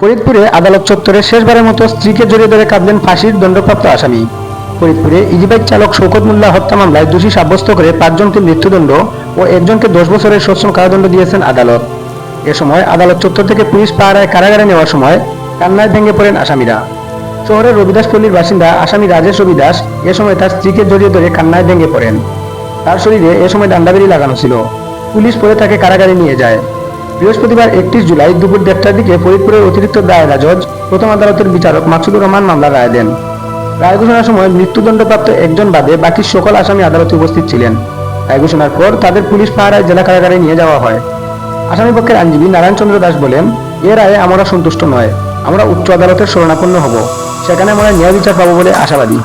ফরিদপুরে আদালত চত্বরে শেষবারের মতো স্ত্রীকে জড়িয়ে ধরে কাঁদলেন ফাঁসির দণ্ডপ্রাপ্ত আসামি। ফরিদপুরে ইজিবাইক চালক শৌকত মোল্লা হত্যা মামলায় দোষী সাব্যস্ত করে পাঁচজনকে মৃত্যুদণ্ড ও একজনকে দশ বছরের সশ্রম কারাদণ্ড দিয়েছেন আদালত। এ সময় আদালত চত্বর থেকে পুলিশ পাহারায় কারাগারে নেওয়ার সময় কান্নায় ভেঙে পড়েন আসামিরা। শহরের রবিদাসপল্লীর বাসিন্দা আসামি রাজেশ রবিদাস এ সময় তার স্ত্রীকে জড়িয়ে ধরে কান্নায় ভেঙে পড়েন। তার শরীরে এ সময় ডান্ডাবেরি লাগানো ছিল। পুলিশ পরে তাকে কারাগারে নিয়ে যায়। বৃহস্পতিবার একত্রিশ জুলাই দুপুর দেড়টার দিকে ফরিদপুরের অতিরিক্ত দায়রা জজ প্রথম আদালতের বিচারক মাকসুদুর রহমান মামলার রায় দেন। রায় ঘোষণার সময় মৃত্যুদণ্ডপ্রাপ্ত একজন বাদে বাকি সকল আসামি আদালতে উপস্থিত ছিলেন। রায় ঘোষণার পর তাদের পুলিশ পাহারায় জেলা কারাগারে নিয়ে যাওয়া হয়। আসামি পক্ষের আইনজীবী নারায়ণ চন্দ্র দাস বলেন, এ রায়ে আমরা সন্তুষ্ট নয়, আমরা উচ্চ আদালতের শরণাপন্ন হব। সেখানে আমরা ন্যায় বিচার পাবো বলে আশাবাদী।